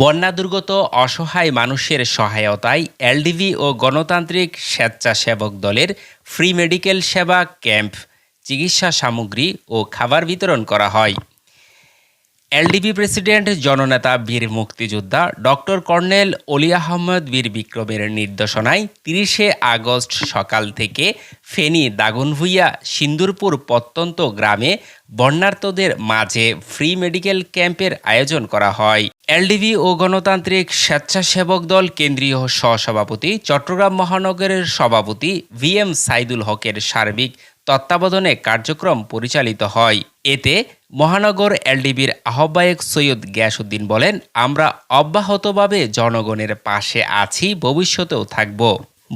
বন্যা দুর্গত অসহায় মানুষের সহায়তায় এলডিভি ও গণতান্ত্রিক স্বেচ্ছাসেবক দলের ফ্রি মেডিকেল সেবা ক্যাম্প, চিকিৎসা সামগ্রী ও খাবার বিতরণ করা হয়। এলডিপি প্রেসিডেন্ট, জননেতা বীর মুক্তিযোদ্ধা ডক্টর কর্নেল অলি আহমদ বীর বিক্রমের নির্দেশনায় তিরিশে আগস্ট সকাল থেকে ফেনী দাগনভূঞা সিন্দুরপুর প্রত্যন্ত গ্রামে বন্যার্তদের মাঝে ফ্রি মেডিকেল ক্যাম্পের আয়োজন করা হয়। এলডিবি ও গণতান্ত্রিক স্বেচ্ছাসেবক দল কেন্দ্রীয় সহসভাপতি চট্টগ্রাম মহানগরের সভাপতি ভি এম সাইদুল হকের সার্বিক তত্ত্বাবধানে কার্যক্রম পরিচালিত হয়। এতে মহানগর এলডিবির আহ্বায়ক সৈয়দ গ্যাসউদ্দিন বলেন, আমরা অব্যাহতভাবে জনগণের পাশে আছি, ভবিষ্যতেও থাকব।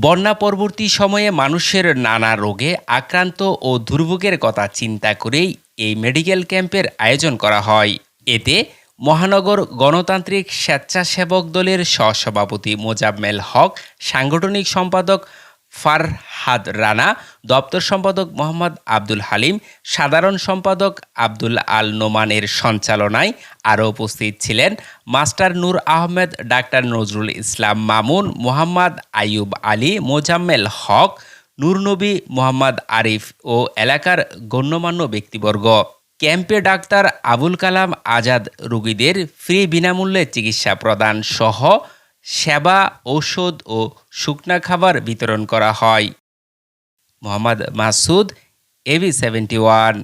বন্যা পরবর্তী সময়ে মানুষের নানা রোগে আক্রান্ত ও দুর্ভোগের কথা চিন্তা করেই এই মেডিকেল ক্যাম্পের আয়োজন করা হয়। এতে মহানগর গণতান্ত্রিক স্বেচ্ছাসেবক দলের সহসভাপতি মোজাম্মেল হক, সাংগঠনিক সম্পাদক ফারহাদ রানা, দপ্তর সম্পাদক মোহাম্মদ আব্দুল হালিম, সাধারণ সম্পাদক আব্দুল আল নোমানের সঞ্চালনায় আরও উপস্থিত ছিলেন মাস্টার নূর আহমেদ, ডাক্তার নজরুল ইসলাম মামুন, মোহাম্মদ আইয়ুব আলী, মোজাম্মেল হক নূরনবী মোহাম্মদ আরিফ ও এলাকার গণ্যমান্য ব্যক্তিবর্গ। ক্যাম্পে ডাক্তার আবুল কালাম আজাদ রোগীদের ফ্রি বিনামূল্যে চিকিৎসা প্রদান সহ সেবা ঔষধ ও শুকনা খাবার বিতরণ করা হয়। Mohammad Masud AB seventy one